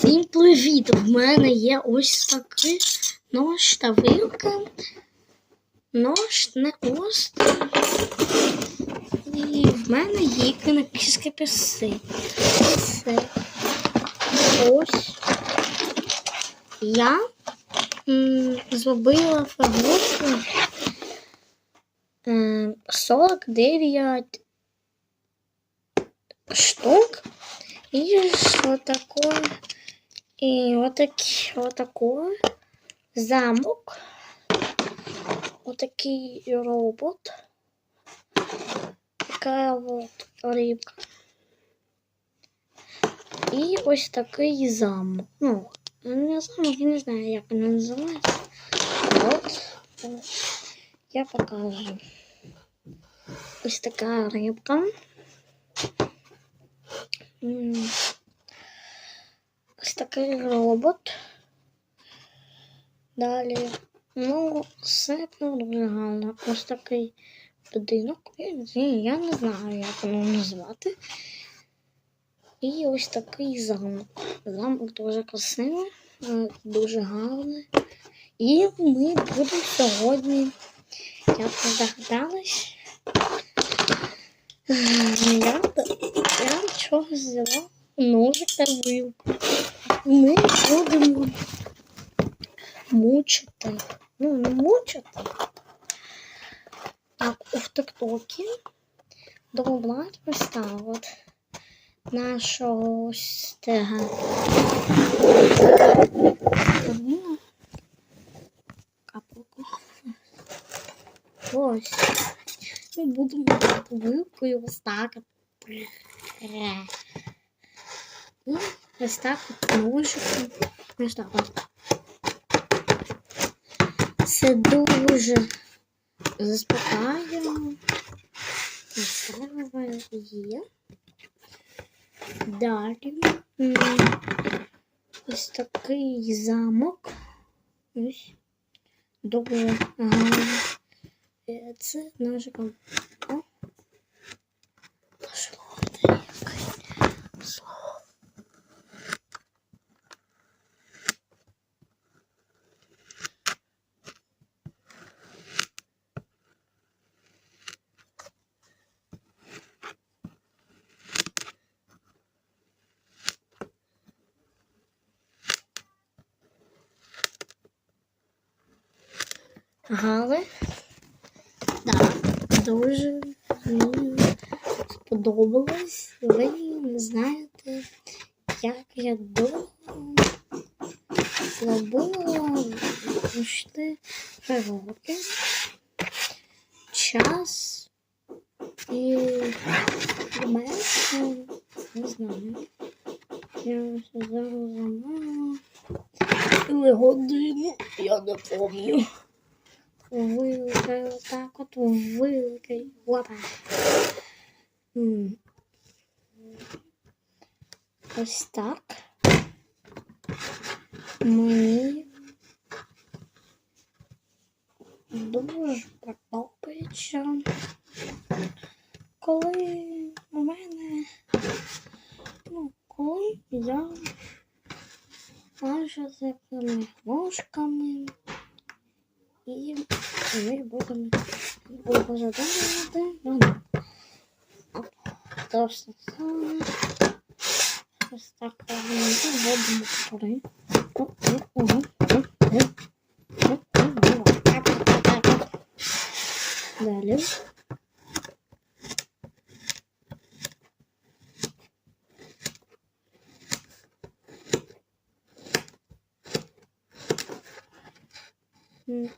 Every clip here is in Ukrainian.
Всім привіт! В мене є ось такий нож та вилка. Нож не острий. І в мене є канапіські піси. Все. Ось. Я м, зробила фарбовку м, 49 штук. И что такое? И вот, таки, вот такой замок. Вот такий робот. Такая вот рыбка. І ось такий замок. Ну, не замок, я не знаю, як він називається. От. е, Я покажу. Ось така рибка. Такий робот. Далі. Ну, все дуже гарно. Ось такий будинок. Я, не знаю, як його назвати. І ось такий замок. Замок дуже красивий, е, дуже гарний. І ми будемо сьогодні, як ви здогадались, я, я чого взяла ножик та вилку. Ми будемо мучити. Ну, не мучити. Так, у тиктокі так от нашого ось тега. Одну капельку. Ось. Ми будемо вилкою ось так. Ось так ножиком. Ось так от. Це дуже заспокаює. Настроює є. Далі. Ось такий замок. Ось. Дуже гарний. Е, Це ножиком. О. Гали. Так, дуже мені сподобалось. Ви не знаєте, як я довго зробила пішли роки, час і менше, не знаю. Я зараз замовила. Или годину, я не пам'ятаю. Вилкою отак от вилкою. Опа. Ось так. Мені дуже подобається. Коли у мене, ну, коли я майже з якими ложками і ми будемо будемо задавати. Ну, оп, просто саме. Ось так вводимо три. Далі. Вау.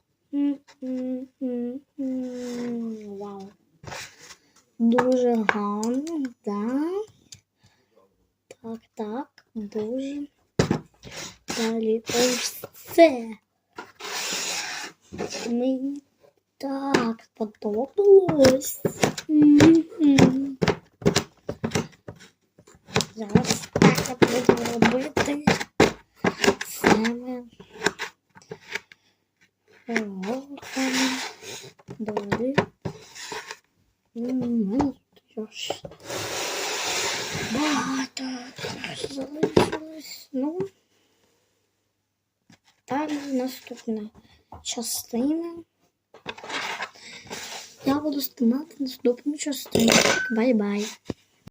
Дуже гарно, да. Так, так, дуже. Далі ось це. Мені так сподобалось. Мгм. Зараз так буду робити. Саме. Далі. Ну, що ж. Багато залишилось. Ну, далі наступна частина. Я буду знімати наступну частину. Бай-бай.